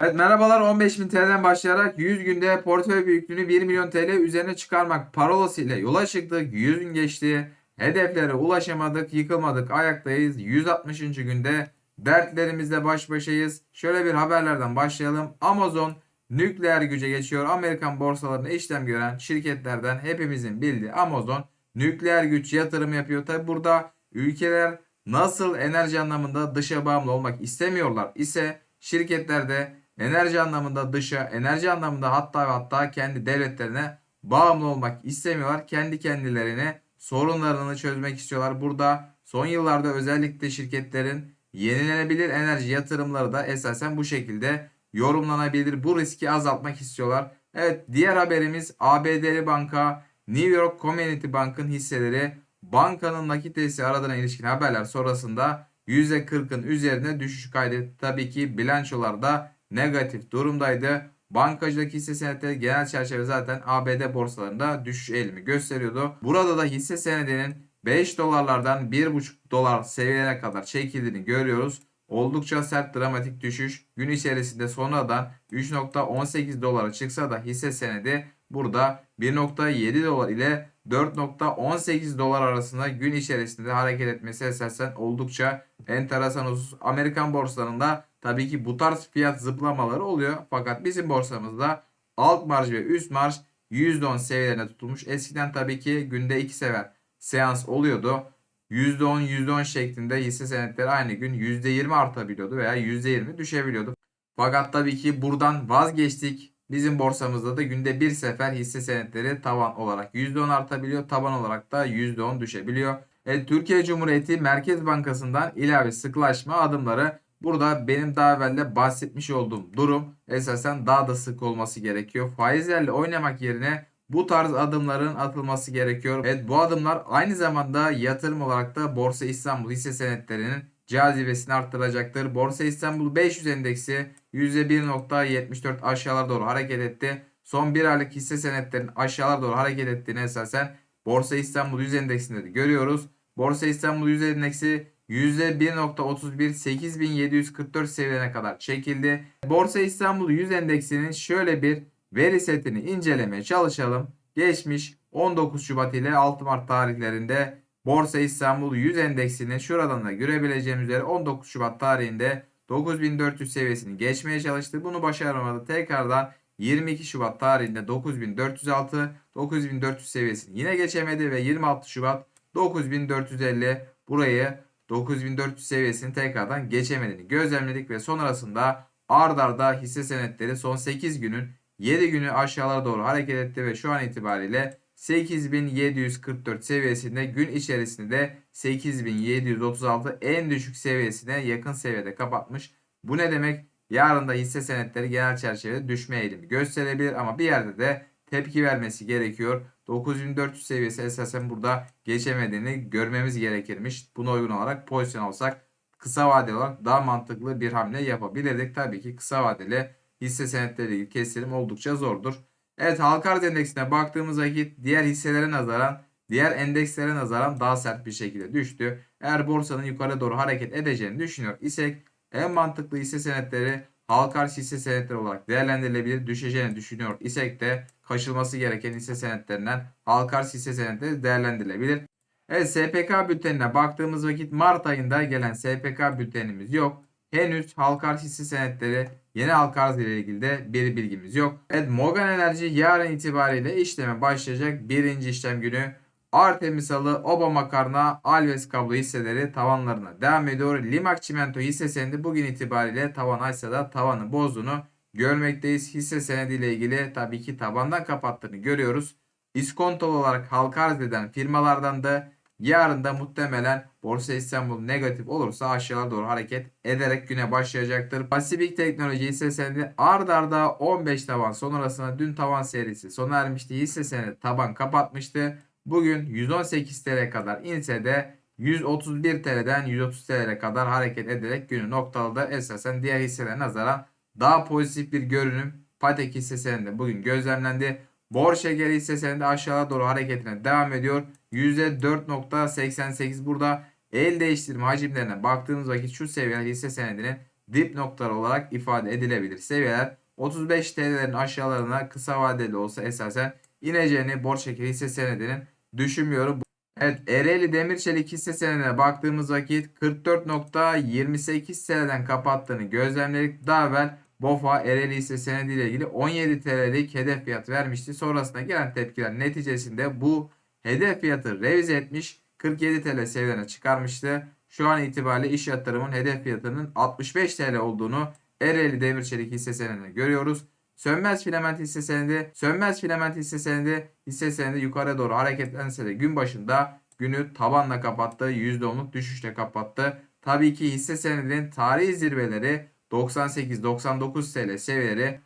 Evet merhabalar 15.000 TL'den başlayarak 100 günde portföy büyüklüğünü 1 milyon TL üzerine çıkarmak parolası ile yola çıktık. 100 gün geçti. Hedeflere ulaşamadık, yıkılmadık, ayaktayız. 160. günde dertlerimizle baş başayız. Şöyle bir haberlerden başlayalım. Amazon nükleer güce geçiyor. Amerikan borsalarında işlem gören şirketlerden hepimizin bildiği Amazon nükleer güç yatırım yapıyor. Tabi burada ülkeler nasıl enerji anlamında dışa bağımlı olmak istemiyorlar ise şirketler de enerji anlamında dışa, enerji anlamında hatta ve hatta kendi devletlerine bağımlı olmak istemiyorlar. Kendi kendilerine sorunlarını çözmek istiyorlar. Burada son yıllarda özellikle şirketlerin yenilenebilir enerji yatırımları da esasen bu şekilde yorumlanabilir. Bu riski azaltmak istiyorlar. Evet diğer haberimiz ABD'li banka New York Community Bank'ın hisseleri bankanın nakit tesisi aradığına ilişkin haberler sonrasında %40'ın üzerine düşüş kaydetti. Tabii ki bilançolarda negatif durumdaydı. Bankacılık hisse senetleri genel çerçeve zaten ABD borsalarında düşüş eğilimi gösteriyordu. Burada da hisse senedinin 5 dolarlardan 1,5 dolar seviyelerine kadar çekildiğini görüyoruz. Oldukça sert dramatik düşüş. Gün içerisinde sonradan 3.18 dolara çıksa da hisse senedi burada 1.7 dolar ile 4.18 dolar arasında gün içerisinde hareket etmesi esasen oldukça enteresan husus. Amerikan borsalarında tabii ki bu tarz fiyat zıplamaları oluyor. Fakat bizim borsamızda alt marj ve üst marj %10 seviyelerine tutulmuş. Eskiden tabii ki günde 2 sefer seans oluyordu. %10 %10 şeklinde hisse senetleri aynı gün %20 artabiliyordu veya %20 düşebiliyordu. Fakat tabii ki buradan vazgeçtik. Bizim borsamızda da günde bir sefer hisse senetleri tavan olarak %10 artabiliyor. Taban olarak da %10 düşebiliyor. Evet, Türkiye Cumhuriyeti Merkez Bankası'ndan ilave sıklaşma adımları burada benim daha evvel de bahsetmiş olduğum durum esasen daha da sık olması gerekiyor. Faizlerle oynamak yerine bu tarz adımların atılması gerekiyor. Evet bu adımlar aynı zamanda yatırım olarak da Borsa İstanbul hisse senetlerinin cazibesini arttıracaktır. Borsa İstanbul 500 endeksi %1.74 aşağılara doğru hareket etti. Son bir aylık hisse senetlerinin aşağılara doğru hareket ettiğini esasen Borsa İstanbul 100 endeksinde de görüyoruz. Borsa İstanbul 100 endeksi %1.31 8744 seviyelerine kadar çekildi. Borsa İstanbul 100 endeksinin şöyle bir veri setini incelemeye çalışalım. Geçmiş 19 Şubat ile 6 Mart tarihlerinde Borsa İstanbul 100 endeksini şuradan da görebileceğimiz üzere 19 Şubat tarihinde 9400 seviyesini geçmeye çalıştı. Bunu başaramadı. Tekrardan 22 Şubat tarihinde 9406 9400 seviyesini yine geçemedi ve 26 Şubat 9450 burayı 9400 seviyesini tekrardan geçemediğini gözlemledik ve sonrasında ard arda hisse senetleri son 8 günün 7 günü aşağılara doğru hareket etti ve şu an itibariyle 8744 seviyesinde gün içerisinde 8736 en düşük seviyesine yakın seviyede kapatmış. Bu ne demek? Yarın da hisse senetleri genel çerçevede düşme eğilimi gösterebilir ama bir yerde de tepki vermesi gerekiyor. 9400 seviyesi esasen burada geçemediğini görmemiz gerekirmiş. Buna uygun olarak pozisyon alsak kısa vadeli olarak daha mantıklı bir hamle yapabilirdik. Tabii ki kısa vadeli hisse senetleri ilgili kesilim oldukça zordur. Evet halka arz endeksine baktığımız vakit diğer hisselere nazaran diğer endekslere nazaran daha sert bir şekilde düştü. Eğer borsanın yukarı doğru hareket edeceğini düşünüyor isek en mantıklı hisse senetleri halka arz hisse senetleri olarak değerlendirilebilir. Düşeceğini düşünüyor isek de kaçılması gereken hisse senetlerinden halka arz hisse senetleri değerlendirilebilir. Evet SPK bültenine baktığımız vakit Mart ayında gelen SPK bültenimiz yok. Henüz halka arz hisse senetleri yeni halka arz ile ilgili de bir bilgimiz yok. Evet Morgan Enerji yarın itibariyle işleme başlayacak. Birinci işlem günü Artemis Alı, Obama Karna, Alves Kablo hisseleri tavanlarına devam ediyor. Limak Çimento hisse senedi bugün itibariyle tavan açsa da tavanı bozduğunu görmekteyiz. Hisse senedi ile ilgili tabii ki tabandan kapattığını görüyoruz. İskontol olarak halka arz eden firmalardan da yarın da muhtemelen Borsa İstanbul negatif olursa aşağıya doğru hareket ederek güne başlayacaktır. Pasifik Teknoloji hisse senedi ard arda 15 taban sonrasında dün tavan serisi sona ermişti. Hisse senedi taban kapatmıştı. Bugün 118 TL kadar inse de 131 TL'den 130 TL'ye kadar hareket ederek günü noktaladı. Esasen diğer hisselere nazaran daha pozitif bir görünüm Patek hisse senedi bugün gözlemlendi. Bor şekeri hisse senedi aşağıya doğru hareketine devam ediyor. %4.88 burada el değiştirme hacimlerine baktığımız vakit şu seviyeler hisse senedinin dip noktaları olarak ifade edilebilir. Seviyeler 35 TL'lerin aşağılarına kısa vadeli olsa esasen ineceğini borç şekeri hisse senedinin düşünmüyorum. Evet Ereğli Demirçelik hisse senedine baktığımız vakit 44.28 TL'den kapattığını gözlemledik. Daha evvel BOFA Ereğli hisse senedi ile ilgili 17 TL'lik hedef fiyat vermişti. Sonrasında gelen tepkiler neticesinde bu hedef fiyatı revize etmiş 47 TL seviyelerine çıkarmıştı. Şu an itibariyle iş yatırımın hedef fiyatının 65 TL olduğunu Ereğli Demirçelik hisse senedinde görüyoruz. Sönmez filament hisse senedi, sönmez filament hisse senedi, hisse senedi yukarı doğru hareketlense de gün başında günü tabanla kapattı. %10'luk düşüşle kapattı. Tabii ki hisse senedinin tarihi zirveleri 98-99 TL seviyeleri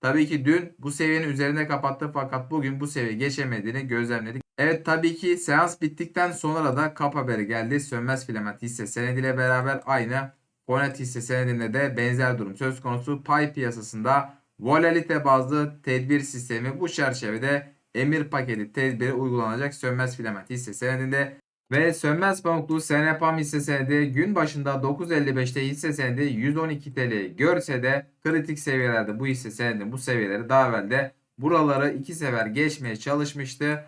Tabii ki dün bu seviyenin üzerinde kapattı fakat bugün bu seviye geçemediğini gözlemledik. Evet tabii ki seans bittikten sonra da kap haberi geldi. Sönmez filament hisse senediyle beraber aynı Ponet hisse senedinde de benzer durum söz konusu. Pay piyasasında volatilite bazlı tedbir sistemi bu çerçevede emir paketi tedbiri uygulanacak sönmez filament hisse senedinde ve sönmez pamuklu Senepam hisse senedi gün başında 9.55'te hisse senedi 112 TL görse de kritik seviyelerde bu hisse senedi bu seviyeleri daha evvel de buraları iki sefer geçmeye çalışmıştı.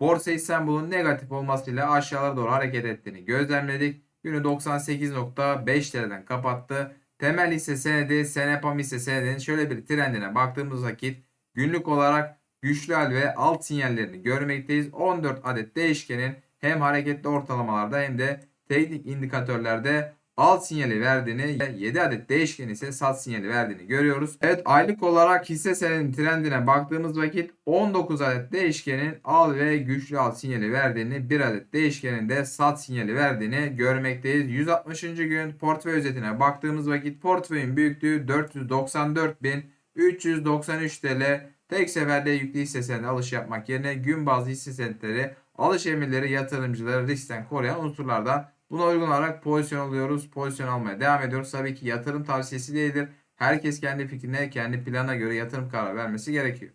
Borsa İstanbul'un negatif olmasıyla aşağılara doğru hareket ettiğini gözlemledik. Günü 98.5 TL'den kapattı. Temel hisse senedi, Senepam hisse senedinin şöyle bir trendine baktığımız vakit günlük olarak güçlü hal ve alt sinyallerini görmekteyiz. 14 adet değişkenin hem hareketli ortalamalarda hem de teknik indikatörlerde alt sinyali verdiğini 7 adet değişken ise sat sinyali verdiğini görüyoruz. Evet aylık olarak hisse senedinin trendine baktığımız vakit 19 adet değişkenin al ve güçlü al sinyali verdiğini 1 adet değişkenin de sat sinyali verdiğini görmekteyiz. 160. gün portföy özetine baktığımız vakit portföyün büyüklüğü 494.393 TL. Tek seferde yüklü hisse senedi alış yapmak yerine gün bazlı hisse senetleri alış emirleri yatırımcıları riskten koruyan unsurlardan buna uygun olarak pozisyon alıyoruz. Pozisyon almaya devam ediyoruz. Tabii ki yatırım tavsiyesi değildir. Herkes kendi fikrine, kendi plana göre yatırım kararı vermesi gerekiyor.